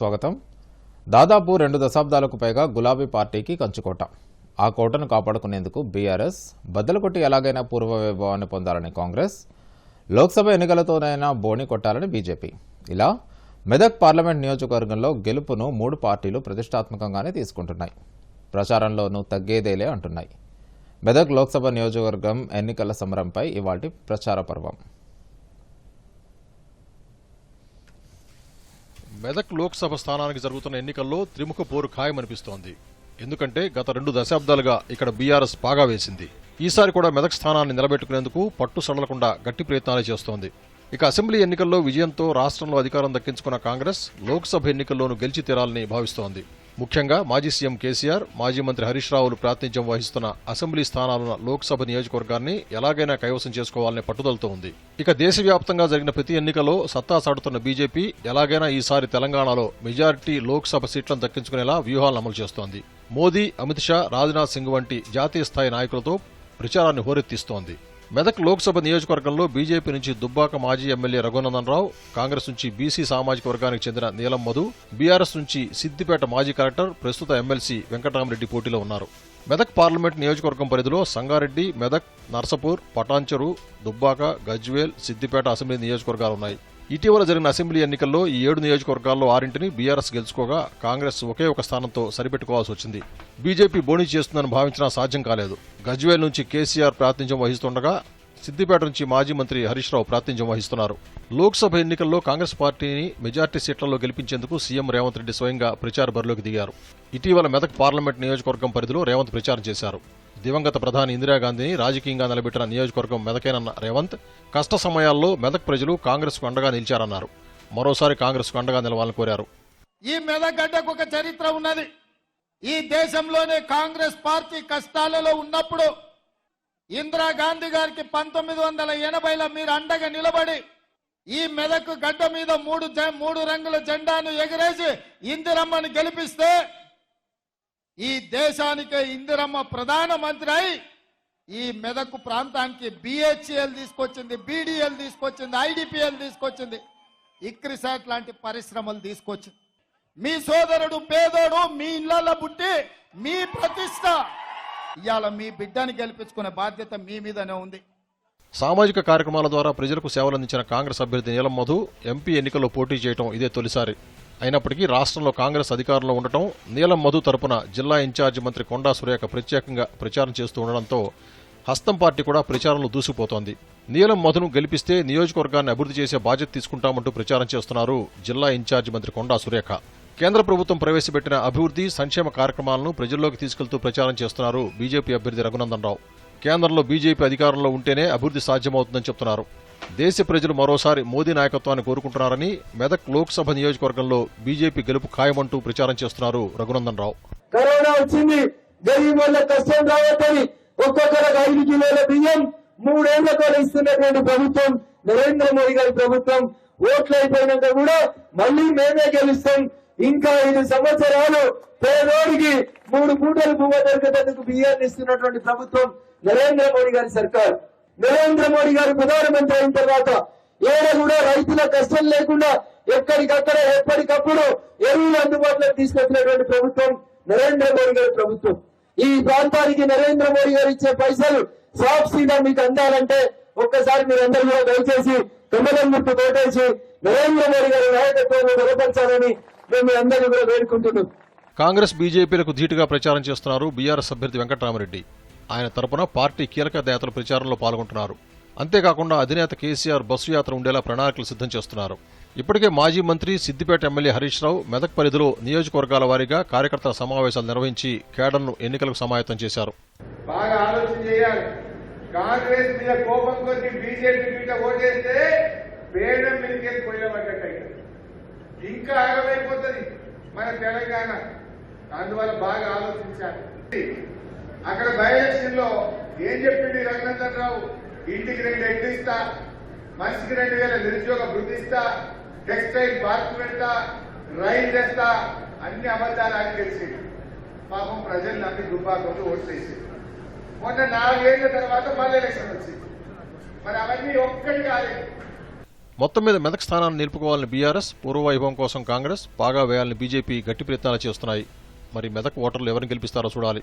స్వాగతం. దాదాపు రెండు దశాబ్దాలకు పైగా గులాబీ పార్టీకి కంచుకోట. ఆ కోటను కాపాడుకునేందుకు బీఆర్ఎస్ బద్దలు కొట్టి ఎలాగైనా పూర్వ వైభవాన్ని పొందాలని కాంగ్రెస్ లోక్సభ ఎన్నికలతోనైనా బోణి కొట్టాలని బీజేపీ. ఇలా మెదక్ పార్లమెంట్ నియోజకవర్గంలో గెలుపును మూడు పార్టీలు ప్రతిష్టాత్మకంగానే తీసుకుంటున్నాయి. ప్రచారంలోనూ తగ్గేదేలే అంటున్నాయి. మెదక్ లోక్సభ నియోజకవర్గం ఎన్నికల సమరంపై ఇవాటి ప్రచార పర్వం. మెదక్ లోక్సభ స్థానానికి జరుగుతున్న ఎన్నికల్లో త్రిముఖ పోరు ఖాయమనిపిస్తోంది. ఎందుకంటే గత రెండు దశాబ్దాలుగా ఇక్కడ బీఆర్ఎస్ పాగా వేసింది. ఈసారి కూడా మెదక్ స్థానాన్ని నిలబెట్టుకునేందుకు పట్టు సడలకుండా గట్టి ప్రయత్నాలు చేస్తోంది. ఇక అసెంబ్లీ ఎన్నికల్లో విజయంతో రాష్ట్రంలో అధికారం దక్కించుకున్న కాంగ్రెస్ లోక్సభ ఎన్నికల్లోనూ గెలిచి తీరాలని భావిస్తోంది. ముఖ్యంగా మాజీ సీఎం కేసీఆర్ మాజీ మంత్రి హరీష్ రావులు ప్రాతినిధ్యం వహిస్తున్న అసెంబ్లీ స్థానాలున్న లోక్సభ నియోజకవర్గాన్ని ఎలాగైనా కైవసం చేసుకోవాలనే పట్టుదలతో ఉంది. ఇక దేశవ్యాప్తంగా జరిగిన ప్రతి ఎన్నికలో సత్తా సాటుతున్న బీజేపీ ఎలాగైనా ఈసారి తెలంగాణలో మెజారిటీ లోక్సభ సీట్లను దక్కించుకునేలా వ్యూహాలను అమలు చేస్తోంది. మోదీ అమిత్ షా రాజ్నాథ్ సింగ్ వంటి జాతీయ స్థాయి నాయకులతో ప్రచారాన్ని హోరెత్తిస్తోంది. మెదక్ లోక్సభ నియోజకవర్గంలో బీజేపీ నుంచి దుబ్బాక మాజీ ఎమ్మెల్యే రఘునందన్ రావు కాంగ్రెస్ నుంచి బీసీ సామాజిక వర్గానికి చెందిన నీలం మధు బీఆర్ఎస్ నుంచి సిద్దిపేట మాజీ కలెక్టర్ ప్రస్తుత ఎమ్మెల్సీ వెంకటరామరెడ్డి పోటీలో ఉన్నారు. మెదక్ పార్లమెంట్ నియోజకవర్గం పరిధిలో సంగారెడ్డి మెదక్ నర్సపూర్ పటాన్చెరు దుబ్బాక గజ్వేల్ సిద్దిపేట అసెంబ్లీ నియోజకవర్గాలు ఉన్నాయి ఇటీవల జరిగిన అసెంబ్లీ ఎన్నికల్లో ఈ ఏడు నియోజకవర్గాల్లో ఆరింటిని బీఆర్ఎస్ గెలుచుకోగా కాంగ్రెస్ ఒకే ఒక స్థానంతో సరిపెట్టుకోవాల్సి వచ్చింది. బీజేపీ బోణి చేస్తుందని భావించినా సాధ్యం కాలేదు. గజ్వేల్ నుంచి కేసీఆర్ ప్రాతినిధ్యం వహిస్తుండగా సిద్దిపేట నుంచి మాజీ మంత్రి హరీష్ రావు ప్రాతినిధ్యం వహిస్తున్నారు. లోక్సభ ఎన్నికల్లో కాంగ్రెస్ పార్టీని మెజార్టీ సీట్లలో గెలిపించేందుకు సీఎం రేవంత్ రెడ్డి స్వయంగా ప్రచార బరిలోకి దిగారు. ఇటీవల మెదక్ పార్లమెంట్ నియోజకవర్గం పరిధిలో రేవంత్ ప్రచారం చేశారు. దివంగత ప్రధాని ఇందిరాగాంధీని రాజకీయంగా నిలబెట్టిన నియోజకవర్గం మెదకేనన్న రేవంత్ కష్ట సమయాల్లో మెదక్ ప్రజలు కాంగ్రెస్కు అండగా నిలిచారన్నారు. మరోసారి కాంగ్రెస్కు అండగా నిలవాలని కోరారు. ఈ మెదగడ్డకు ఒక చరిత్ర ఉన్నది. ఈ దేశంలోనే కాంగ్రెస్ పార్టీ కష్టాలలో ఉన్నప్పుడు ఇందిరాగాంధీ గారికి పంతొమ్మిది వందల ఎనభైలో మీరు అండగా నిలబడి ఈ మెదకు గడ్డ మీద మూడు మూడు రంగుల జెండాను ఎగరేసి ఇందిరమ్మను గెలిపిస్తే ఈ దేశానికి ఇందిరమ్మ ప్రధానమంత్రి అయి ఈ మెదక్ ప్రాంతానికి బిహెచ్ఎల్ తీసుకొచ్చింది బీడీఎల్ తీసుకొచ్చింది ఐడిపిఎల్ తీసుకొచ్చింది. ఇక్రిసాట్ లాంటి పరిశ్రమలు తీసుకొచ్చింది. మీ సోదరుడు పేదోడు మీ ఇళ్ళలో పుట్టి మీ ప్రతిష్ట ఇవాళ మీ బిడ్డని గెలిపించుకునే బాధ్యత మీ మీదనే ఉంది. సామాజిక కార్యక్రమాల ద్వారా ప్రజలకు సేవలందించిన కాంగ్రెస్ అభ్యర్థి నీలం మధు ఎంపీ ఎన్నికల్లో పోటీ చేయడం ఇదే తొలిసారి. అయినప్పటికీ రాష్ట్రంలో కాంగ్రెస్ అధికారంలో ఉండటం నీలం మధు తరపున జిల్లా ఇన్ఛార్జి మంత్రి కొండా సురేఖ ప్రత్యేకంగా ప్రచారం చేస్తూ ఉండడంతో హస్తం పార్టీ కూడా ప్రచారంలో దూసుకుపోతోంది. నీలం మధును గెలిపిస్తే నియోజకవర్గాన్ని అభివృద్ధి చేసే బాధ్యత తీసుకుంటామంటూ ప్రచారం చేస్తున్నారు జిల్లా ఇన్ఛార్జి మంత్రి కొండా సురేఖ. కేంద్ర ప్రభుత్వం ప్రవేశపెట్టిన అభివృద్ధి సంక్షేమ కార్యక్రమాలను ప్రజల్లోకి తీసుకెళ్తూ ప్రచారం చేస్తున్నారు బీజేపీ అభ్యర్థి రఘునందన్ రావు. కేంద్రంలో బీజేపీ అధికారంలో ఉంటేనే అభివృద్ధి సాధ్యమవుతుందని చెప్తున్నారు. దేశ ప్రజలు మరోసారి మోదీ నాయకత్వాన్ని కోరుకుంటున్నారని మెదక్ లోక్సభ నియోజకవర్గంలో బీజేపీ గెలుపు ఖాయమంటూ ప్రచారం చేస్తున్నారు రఘునందన్ రావు. కరోనా వచ్చింది గరీబ్ వల్ల కష్టం రావద్దని ఒక్కొక్కరికి ఐదు కిలోల బియ్యం మూడేళ్ళ కూడా ఇస్తున్నటువంటి ప్రభుత్వం నరేంద్ర మోడీ గారి ప్రభుత్వం. ఓట్లు అయిపోయినాక కూడా మళ్ళీ మేమే గెలుస్తాం. ఇంకా ఐదు సంవత్సరాలు పేదోడికి మూడు పూటలు పువ్వ దొరికేందుకు బియ్యాన్ని ఇస్తున్నటువంటి ప్రభుత్వం నరేంద్ర మోడీ గారి సర్కార్. నరేంద్ర మోడీ గారు ప్రధానమంత్రి అయిన తర్వాత ఏడ కూడా రైతుల కష్టం లేకుండా ఎక్కడికక్కడ ఎప్పటికప్పుడు ఎరువులు అందుబాటులోకి తీసుకొచ్చినటువంటి ప్రభుత్వం నరేంద్ర మోడీ గారి ప్రభుత్వం. ఈ ప్రాంతానికి నరేంద్ర మోడీ గారు ఇచ్చే పైసలు సాఫ్ సీదా మీకు అందాలంటే ఒక్కసారి మీరందరూ కూడా దయచేసి కమలం గుర్తు కోటేసి నరేంద్ర మోడీ గారి నాయకత్వాన్ని బలపరచాలని మేము మీ అందరినీ కూడా వేడుకుంటున్నాం. కాంగ్రెస్ బీజేపీలకు ధీటుగా ప్రచారం చేస్తున్నారు బీఆర్ఎస్ అభ్యర్థి వెంకటరామరెడ్డి. ఆయన తరపున పార్టీ కీలక నేతలు ప్రచారంలో పాల్గొంటున్నారు. అంతేకాకుండా అధినేత కేసీఆర్ బస్సు యాత్ర ఉండేలా ప్రణాళికలు సిద్ధం చేస్తున్నారు. ఇప్పటికే మాజీ మంత్రి సిద్దిపేట ఎమ్మెల్యే హరీష్ రావు మెదక్ పరిధిలో నియోజకవర్గాల వారీగా కార్యకర్తల సమావేశాలు నిర్వహించి కేడర్ను ఎన్నికలకు సమాయత్తం చేశారు. బాగా ఆలోచన చేయాలి. కాంగ్రెస్ మీద కోపం కొద్ది బీజేపీ మీద ఓటేస్తే మీదకి ఇంకా ఆగమైపోతుంది మన తెలంగాణ. అందువల్ల బాగా ఆలోచించాలి. అక్కడ బై ఎలక్షన్లో ఏం చెప్పింది రఘునందన్ రావు? ఇంటికి రెండు ఎడ్లు ఇస్తా మనిషికి రెండు వేల నిరుద్యోగ వృద్ధి ఇస్తా టెక్స్టైల్ పార్క్ పెడతా రైలు తెస్తా అన్ని అబద్దాలు అని తెలిసింది పాపం ప్రజలు నమ్మి దుబ్బాకంలో ఓట్లు వేసింది మొన్న నాలుగేళ్ళ తర్వాత మళ్ళీ ఎలక్షన్ వచ్చింది. మరి అవన్నీ ఒక్కటి కాలేదు మొత్తం మీద మెదక్ స్థానాన్ని నిలుపుకోవాలని బీఆర్ఎస్ పూర్వ వైభవం కోసం కాంగ్రెస్ బాగా వేయాలని బీజేపీ గట్టి ప్రయత్నాలు చేస్తున్నాయి. మరి మెదక్ ఓటర్లు ఎవరిని గెలిపిస్తారో చూడాలి.